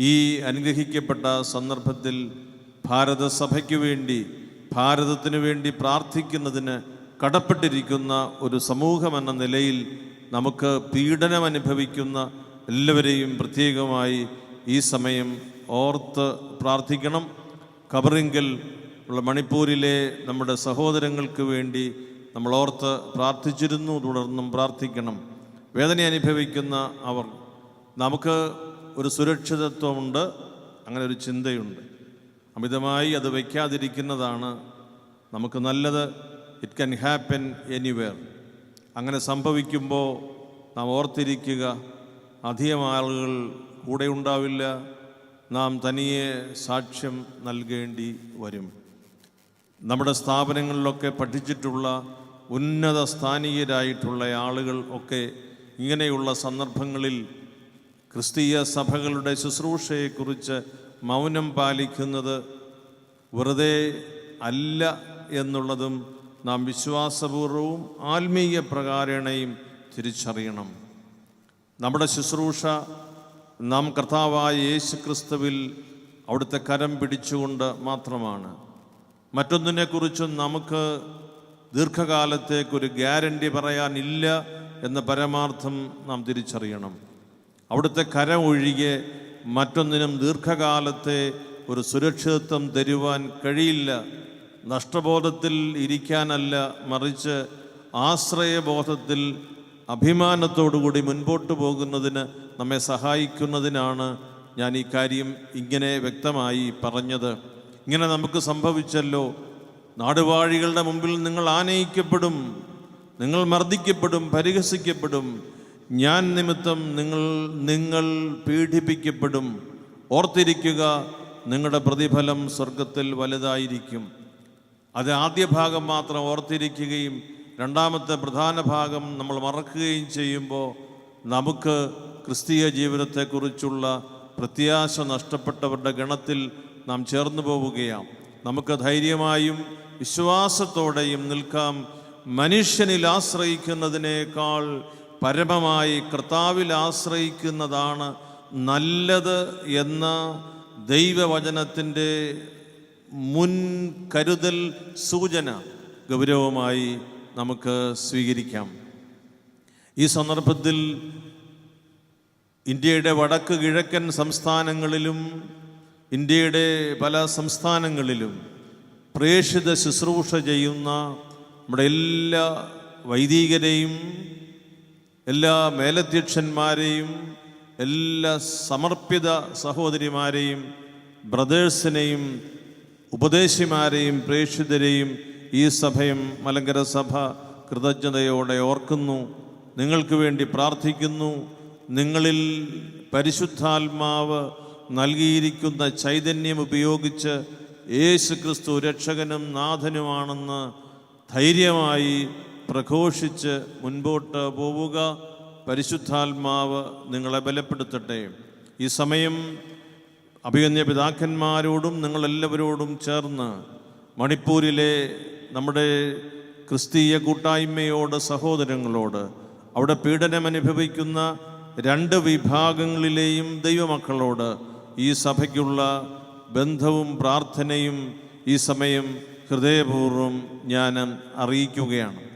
ഈ അനുഗ്രഹിക്കപ്പെട്ട സന്ദർഭത്തിൽ ഭാരതസഭയ്ക്ക് വേണ്ടി ഭാരതത്തിന് വേണ്ടി പ്രാർത്ഥിക്കുന്നതിന് കടപ്പെട്ടിരിക്കുന്ന ഒരു സമൂഹമെന്ന നിലയിൽ നമുക്ക് പീഡനം അനുഭവിക്കുന്ന എല്ലാവരെയും പ്രത്യേകമായി ഈ സമയം ഓർത്ത് പ്രാർത്ഥിക്കണം. കബറിങ്കൽ ഉള്ള മണിപ്പൂരിലെ നമ്മുടെ സഹോദരങ്ങൾക്ക് വേണ്ടി നമ്മൾ ഓർത്ത് പ്രാർത്ഥിച്ചിരുന്നു തുടർന്നും പ്രാർത്ഥിക്കണം. വേദന അനുഭവിക്കുന്ന അവർ. നമുക്ക് ഒരു സുരക്ഷിതത്വമുണ്ട് അങ്ങനെ ഒരു ചിന്തയുണ്ട്. അമിതമായി അത് വയ്ക്കാതിരിക്കുന്നതാണ് നമുക്ക് നല്ലത്. ഇറ്റ് ക്യാൻ ഹാപ്പൻ എനിവെയർ അങ്ങനെ സംഭവിക്കുമ്പോൾ നാം ഓർത്തിരിക്കുക അധികം ആളുകൾ കൂടെ ഉണ്ടാവില്ല. നാം തനിയെ സാക്ഷ്യം നൽകേണ്ടി വരും. നമ്മുടെ സ്ഥാപനങ്ങളിലൊക്കെ പഠിച്ചിട്ടുള്ള ഉന്നത സ്ഥാനീയരായിട്ടുള്ള ആളുകൾ ഒക്കെ ഇങ്ങനെയുള്ള സന്ദർഭങ്ങളിൽ ക്രിസ്തീയ സഭകളുടെ ശുശ്രൂഷയെക്കുറിച്ച് മൗനം പാലിക്കുന്നത് വെറുതെ അല്ല എന്നുള്ളതും നാം വിശ്വാസപൂർവവും ആത്മീയ പ്രകാരണയും തിരിച്ചറിയണം. നമ്മുടെ ശുശ്രൂഷ നാം കർത്താവായ യേശു ക്രിസ്തുവിൽ അവിടുത്തെ കരം പിടിച്ചുകൊണ്ട് മാത്രമാണ്. മറ്റൊന്നിനെക്കുറിച്ചും നമുക്ക് ദീർഘകാലത്തേക്കൊരു ഗ്യാരണ്ടി പറയാനില്ല എന്ന പരമാർത്ഥം നാം തിരിച്ചറിയണം. അവിടുത്തെ കര ഒഴികെ മറ്റൊന്നിനും ദീർഘകാലത്തെ ഒരു സുരക്ഷിതത്വം തരുവാൻ കഴിയില്ല. നഷ്ടബോധത്തിൽ ഇരിക്കാനല്ല മറിച്ച് ആശ്രയബോധത്തിൽ അഭിമാനത്തോടുകൂടി മുൻപോട്ട് പോകുന്നതിന് നമ്മെ സഹായിക്കുന്നതിനാണ് ഞാൻ ഈ കാര്യം ഇങ്ങനെ വ്യക്തമായി പറഞ്ഞത്. ഇങ്ങനെ നമുക്ക് സംഭവിച്ചല്ലോ. നാടുവാഴികളുടെ മുമ്പിൽ നിങ്ങൾ ആനയിക്കപ്പെടും നിങ്ങൾ മർദ്ദിക്കപ്പെടും പരിഹസിക്കപ്പെടും. ഞാൻ നിമിത്തം നിങ്ങൾ നിങ്ങൾ പീഡിപ്പിക്കപ്പെടും. ഓർത്തിരിക്കുക നിങ്ങളുടെ പ്രതിഫലം സ്വർഗത്തിൽ വലുതായിരിക്കും. അത് ആദ്യ ഭാഗം മാത്രം ഓർത്തിരിക്കുകയും രണ്ടാമത്തെ പ്രധാന ഭാഗം നമ്മൾ മറക്കുകയും ചെയ്യുമ്പോൾ നമുക്ക് ക്രിസ്തീയ ജീവിതത്തെക്കുറിച്ചുള്ള പ്രത്യാശ നഷ്ടപ്പെട്ടവരുടെ ഗണത്തിൽ നാം ചേർന്നു പോവുകയാണ്. നമുക്ക് ധൈര്യമായും വിശ്വാസത്തോടെയും നിൽക്കാം. മനുഷ്യനിൽ ആശ്രയിക്കുന്നതിനേക്കാൾ പരമമായി കർത്താവിൽ ആശ്രയിക്കുന്നതാണ് നല്ലത് എന്ന ദൈവവചനത്തിന്റെ മുൻ കരുതൽ സൂചന ഗൗരവമായി നമുക്ക് സ്വീകരിക്കാം. ഈ സന്ദർഭത്തിൽ ഇന്ത്യയുടെ വടക്ക് കിഴക്കൻ സംസ്ഥാനങ്ങളിലും ഇന്ത്യയുടെ പല സംസ്ഥാനങ്ങളിലും പ്രേക്ഷിത ശുശ്രൂഷ ചെയ്യുന്ന നമ്മുടെ എല്ലാ വൈദികരെയും എല്ലാ മേലധ്യക്ഷന്മാരെയും എല്ലാ സമർപ്പിത സഹോദരിമാരെയും ബ്രദേഴ്സിനെയും ഉപദേശിമാരെയും പ്രേക്ഷിതരെയും ഈ സഭയും മലങ്കര സഭ കൃതജ്ഞതയോടെ ഓർക്കുന്നു. നിങ്ങൾക്ക് വേണ്ടി പ്രാർത്ഥിക്കുന്നു. നിങ്ങളിൽ പരിശുദ്ധാത്മാവ് നൽകിയിരിക്കുന്ന ചൈതന്യം ഉപയോഗിച്ച് യേശു ക്രിസ്തു രക്ഷകനും നാഥനുമാണെന്ന് ധൈര്യമായി പ്രഘോഷിച്ച് മുൻപോട്ട് പോവുക. പരിശുദ്ധാത്മാവ് നിങ്ങളെ ബലപ്പെടുത്തട്ടെ. ഈ സമയം അഭിഗന്യ പിതാക്കന്മാരോടും നിങ്ങളെല്ലാവരോടും ചേർന്ന് മണിപ്പൂരിലെ നമ്മുടെ ക്രിസ്തീയ കൂട്ടായ്മയോട് സഹോദരങ്ങളോട് അവിടെ പീഡനം അനുഭവിക്കുന്ന രണ്ട് വിഭാഗങ്ങളിലെയും ദൈവമക്കളോട് ഈ സഭയ്ക്കുള്ള ബന്ധവും പ്രാർത്ഥനയും ഈ സമയം ഹൃദയപൂർവം ഞാൻ അറിയിക്കുകയാണ്.